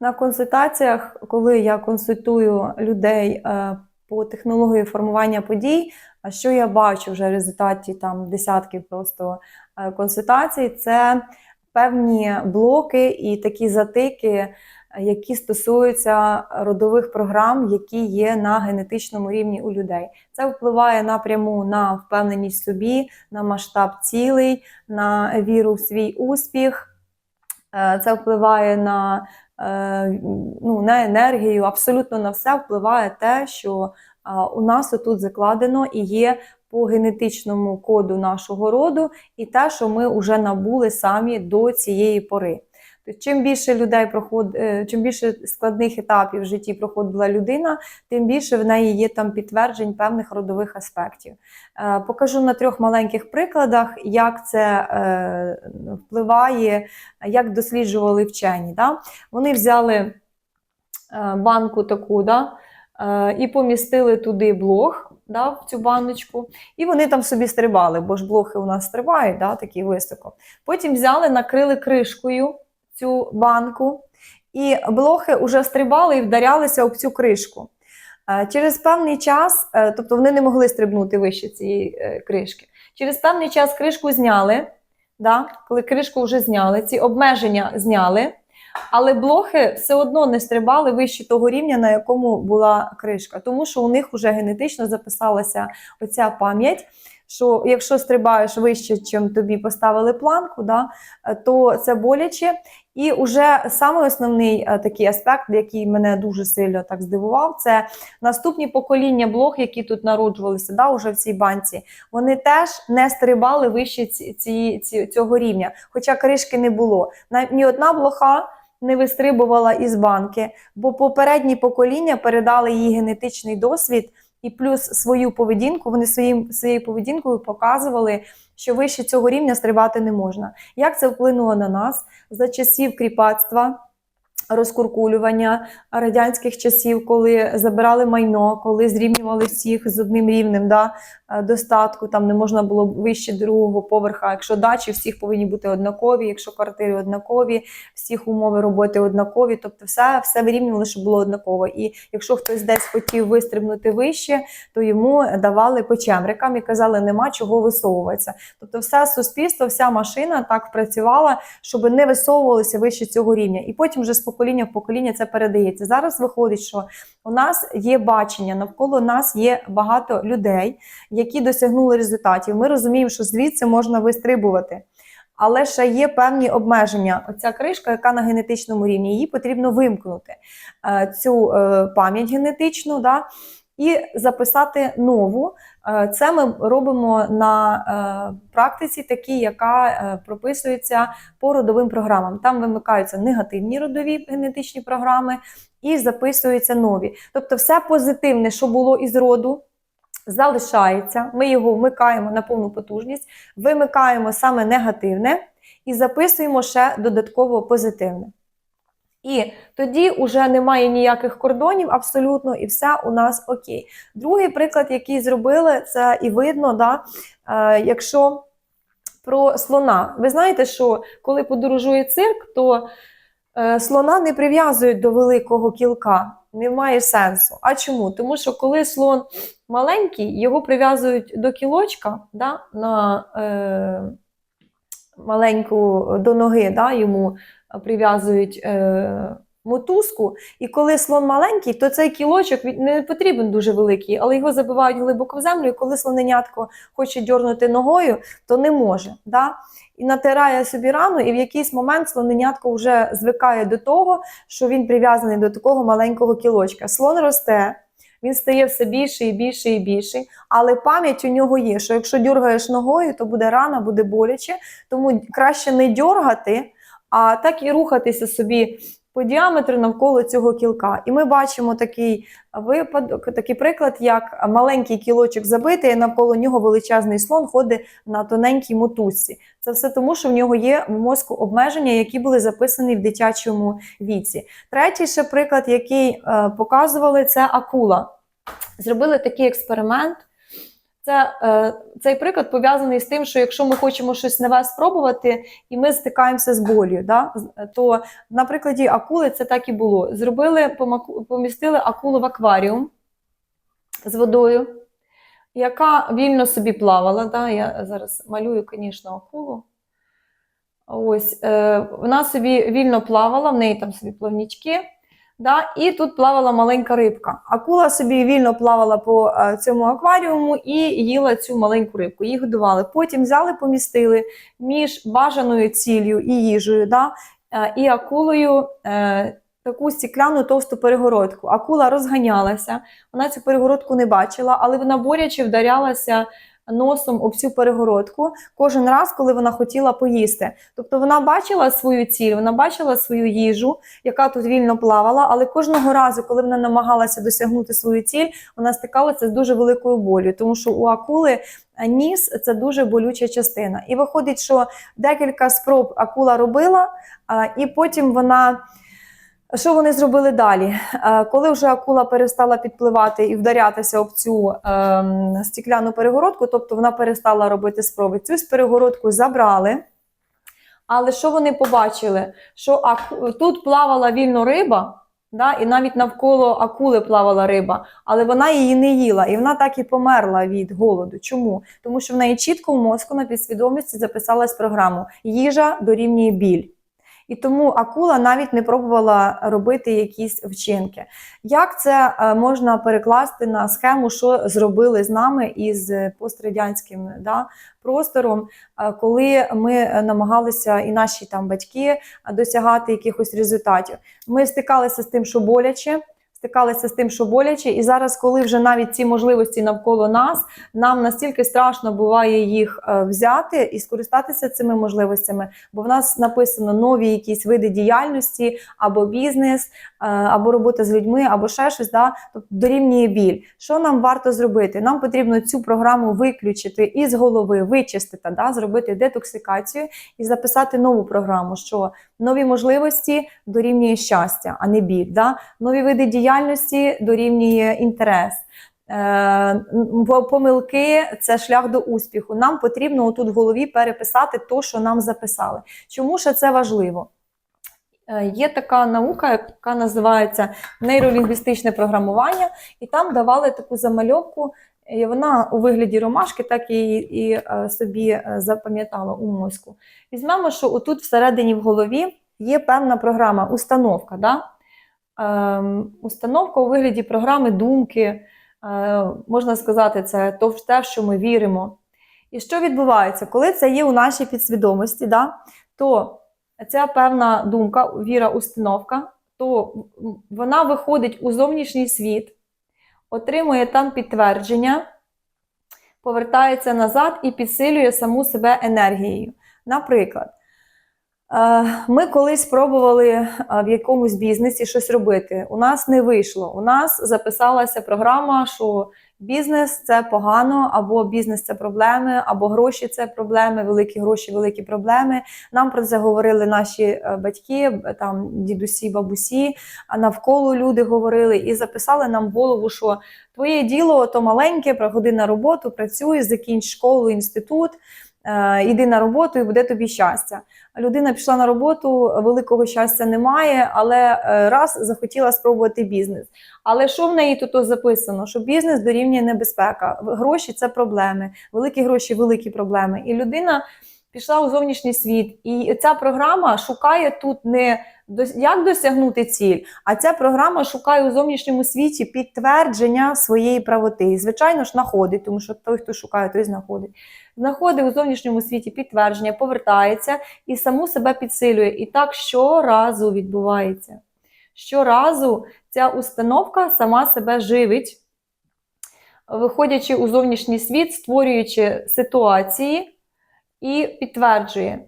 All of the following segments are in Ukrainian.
На консультаціях, коли я консультую людей е, по технології формування подій, що я бачу вже в результаті там десятків просто е, консультацій, це певні блоки і такі затики, які стосуються родових програм, які є на генетичному рівні у людей. Це впливає напряму на впевненість в собі, на масштаб цілей, на віру в свій успіх. Е, Це впливає на ну, на енергію, абсолютно на все впливає те, що у нас тут закладено і є по генетичному коду нашого роду, і те, що ми вже набули самі до цієї пори. Чим більше людей проход, е, чим більше складних етапів в житті проходила людина, тим більше в неї є там підтверджень певних родових аспектів. Е, Покажу на трьох маленьких прикладах, як це е, впливає, як досліджували вчені. Да? Вони взяли банку таку, да? і помістили туди блох да, в цю баночку, і вони там собі стрибали, бо ж блохи у нас стрибають да, такі високо. Потім взяли, накрили кришкою цю банку, і блохи вже стрибали і вдарялися об цю кришку. Е, Через певний час, е, тобто вони не могли стрибнути вище цієї е, кришки. Через певний час кришку зняли, да? коли кришку вже зняли, ці обмеження зняли, але блохи все одно не стрибали вище того рівня, на якому була кришка, тому що у них вже генетично записалася оця пам'ять. Що якщо стрибаєш вище, чим тобі поставили планку, да, то це боляче. І вже саме основний е, такий аспект, який мене дуже сильно так здивував, це наступні покоління блох, які тут народжувалися, да, уже в цій банці, вони теж не стрибали вище ці, ці, ці, цього рівня, хоча кришки не було. Навіть ні одна блоха не вистрибувала із банки, бо попередні покоління передали їй генетичний досвід. І плюс свою поведінку, вони своїм, своєю поведінкою показували, що вище цього рівня стрибати не можна. Як це вплинуло на нас за часів кріпацтва, розкуркулювання радянських часів, коли забирали майно, коли зрівнювали всіх з одним рівнем да, е, достатку, там не можна було вище другого поверха. Якщо дачі, всіх повинні бути однакові, якщо квартири однакові, всіх умови роботи однакові, тобто все, все вирівнювали, щоб було однаково. І якщо хтось десь хотів вистрибнути вище, то йому давали по чемрикам і казали, нема чого висовуватися. Тобто, все суспільство, вся машина так працювала, щоб не висовувалося вище цього рівня. І потім вже з покоління в покоління це передається. Зараз виходить, що у нас є бачення, навколо нас є багато людей, які досягнули результатів. Ми розуміємо, що звідси можна вистрибувати. Але ще є певні обмеження. Оця кришка, яка на генетичному рівні, її потрібно вимкнути е, цю е, пам'ять генетичну, да, і записати нову. Е, Це ми робимо на е, практиці, такій, яка е, прописується по родовим програмам. Там вимикаються негативні родові генетичні програми і записуються нові. Тобто, все позитивне, що було із роду. Залишається, ми його вмикаємо на повну потужність, вимикаємо саме негативне і записуємо ще додатково позитивне. І тоді вже немає ніяких кордонів абсолютно, і все у нас окей. Другий приклад, який зробили, це і видно, да, е, якщо про слона. Ви знаєте, що коли подорожує цирк, то е, слона не прив'язують до великого кілка. Немає сенсу. А чому? Тому що коли слон маленький, його прив'язують до кілочка да, на е, маленьку до ноги, да, йому прив'язують е, мотузку. І коли слон маленький, то цей кілочок не потрібен дуже великий, але його забивають глибоко в землю, і коли слоненятко хоче дьорнути ногою, то не може. Да? І натирає собі рану, і в якийсь момент слоненятко вже звикає до того, що він прив'язаний до такого маленького кілочка. Слон росте. Він стає все більше і більше і більше, але пам'ять у нього є, що якщо дюргаєш ногою, то буде рана, буде боляче, тому краще не дюргати, а так і рухатися собі по діаметру навколо цього кілка. І ми бачимо такий випадок, такий приклад, як маленький кілочок забитий, і навколо нього величезний слон ходить на тоненькій мотузці. Це все тому, що в нього є в мозку обмеження, які були записані в дитячому віці. Третій ще приклад, який е, показували, це акула. Зробили такий експеримент. Це, е, цей приклад пов'язаний з тим, що якщо ми хочемо щось нове спробувати, і ми стикаємося з болю, да, то на прикладі акули це так і було. Зробили, помістили акулу в акваріум з водою, яка вільно собі плавала. Да, я зараз малюю, звісно, акулу. Ось, е, вона собі вільно плавала, в неї там собі плавнічки. Да, і тут плавала маленька рибка. Акула собі вільно плавала по е, цьому акваріуму і їла цю маленьку рибку. Її годували. Потім взяли, помістили між бажаною ціллю і їжею, да, е, і акулою е, таку стікляну товсту перегородку. Акула розганялася, вона цю перегородку не бачила, але вона борячи вдарялася носом об цю перегородку кожен раз, коли вона хотіла поїсти. Тобто вона бачила свою ціль, вона бачила свою їжу, яка тут вільно плавала, але кожного разу, коли вона намагалася досягнути свою ціль, вона стикалася з дуже великою болю, тому що у акули е, ніс це дуже болюча частина. І виходить, що декілька спроб акула робила, і потім вона. Що вони зробили далі? Е, Коли вже акула перестала підпливати і вдарятися об цю ем, стікляну перегородку, тобто вона перестала робити спроби, цю перегородку забрали. Але що вони побачили? Що аку... тут плавала вільно риба, да, і навіть навколо акули плавала риба, але вона її не їла, і вона так і померла від голоду. Чому? Тому що в неї чітко в мозку на підсвідомості записалась програма їжа дорівнює біль. І тому акула навіть не пробувала робити якісь вчинки. Як це е, можна перекласти на схему, що зробили з нами із пострадянським да, простором, е, коли ми е, намагалися і наші там батьки досягати якихось результатів? Ми стикалися з тим, що боляче. Стикалися з тим, що боляче, і зараз, коли вже навіть ці можливості навколо нас, нам настільки страшно буває їх е, взяти і скористатися цими можливостями, бо в нас написано нові якісь види діяльності, або бізнес, е, або робота з людьми, або ще щось, да? тобто дорівнює біль. Що нам варто зробити? Нам потрібно цю програму виключити із голови, вичистити, да? зробити детоксикацію і записати нову програму, що нові можливості дорівнює щастя, а не біль. Да? Нові види діяльності дорівнює інтерес. Е, помилки це шлях до успіху. Нам потрібно тут в голові переписати те, що нам записали. Чому ж це важливо? Е, Є така наука, яка називається нейролінгвістичне програмування, і там давали таку замальовку. І вона у вигляді ромашки, так і, і е, собі е, запам'ятала у мозку. Візьмемо, що отут всередині в голові є певна програма, установка. Да? Ем, установка у вигляді програми думки, е, можна сказати, це то те, в що ми віримо. І що відбувається? Коли це є у нашій підсвідомості, да, то ця певна думка, віра, установка, то вона виходить у зовнішній світ, отримує там підтвердження, повертається назад і підсилює саму себе енергією. Наприклад, е, ми колись спробували е, в якомусь бізнесі щось робити. У нас не вийшло. У нас записалася програма, що бізнес це погано, або бізнес це проблеми, або гроші це проблеми, великі гроші, великі проблеми. Нам про це говорили наші е, батьки, там дідусі, бабусі, а навколо люди говорили і записали нам в голову, що твоє діло то маленьке, приходи на роботу, працюй, закінч школу, інститут. Е, Іди на роботу і буде тобі щастя. Людина пішла на роботу, великого щастя немає, але е, раз захотіла спробувати бізнес. Але що в неї тут записано? Що бізнес дорівнює небезпека, гроші це проблеми, великі гроші, великі проблеми. І людина пішла у зовнішній світ, і ця програма шукає тут не як досягнути ціль, а ця програма шукає у зовнішньому світі підтвердження своєї правоти. І, звичайно ж, знаходить, тому що той, хто шукає, той знаходить. Знаходить у зовнішньому світі підтвердження, повертається і саму себе підсилює. І так щоразу відбувається. Щоразу ця установка сама себе живить, виходячи у зовнішній світ, створюючи ситуації і підтверджує.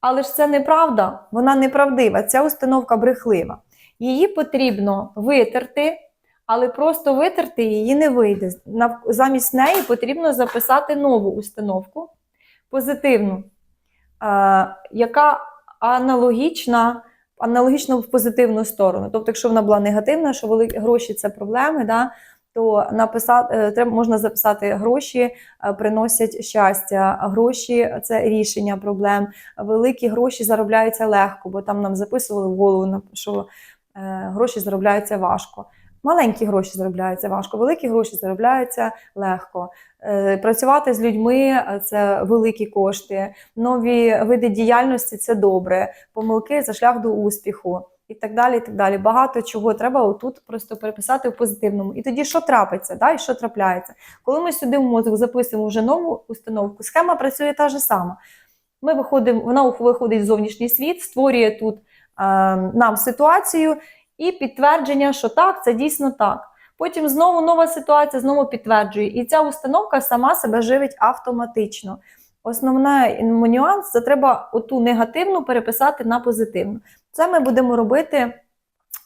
Але ж це неправда, вона неправдива, ця установка брехлива. Її потрібно витерти, але просто витерти її не вийде. Замість неї потрібно записати нову установку, позитивну, яка аналогічна, аналогічно в позитивну сторону. Тобто, якщо вона була негативна, що великі гроші це проблеми, да, то написати е, треба можна записати гроші, е, приносять щастя. Гроші це рішення проблем. Великі гроші заробляються легко, бо там нам записували в голову, що е, гроші заробляються важко. Маленькі гроші заробляються важко, великі гроші заробляються легко. Е, Працювати з людьми е, це великі кошти. Нові види діяльності це добре. Помилки це шлях до успіху. І так далі, і так далі. Багато чого треба отут просто переписати в позитивному. І тоді що трапиться, да? і що трапляється? Коли ми сюди в мозок записуємо вже нову установку, схема працює та ж сама. Ми виходимо, вона виходить в зовнішній світ, створює тут е, нам ситуацію і підтвердження, що так, це дійсно так. Потім знову нова ситуація, знову підтверджує. І ця установка сама себе живить автоматично. Основний нюанс це треба оту негативну переписати на позитивну. Це ми будемо робити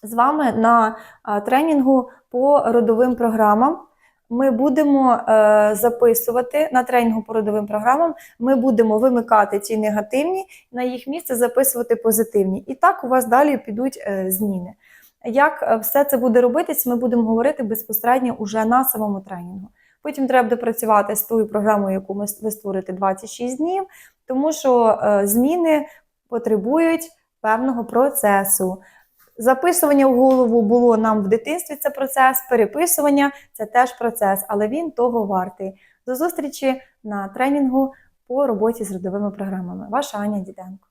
з вами на тренінгу по родовим програмам. Ми будемо е, записувати на тренінгу по родовим програмам. Ми будемо вимикати ці негативні, на їх місце записувати позитивні. І так у вас далі підуть е, зміни. Як е, все це буде робитись, ми будемо говорити безпосередньо уже на самому тренінгу. Потім треба допрацювати з тою програмою, яку ми ви створите 26 днів, тому що е, зміни потребують певного процесу. Записування в голову було нам в дитинстві це процес, переписування це теж процес, але він того вартий. До зустрічі на тренінгу по роботі з родовими програмами. Ваша Аня Діденко.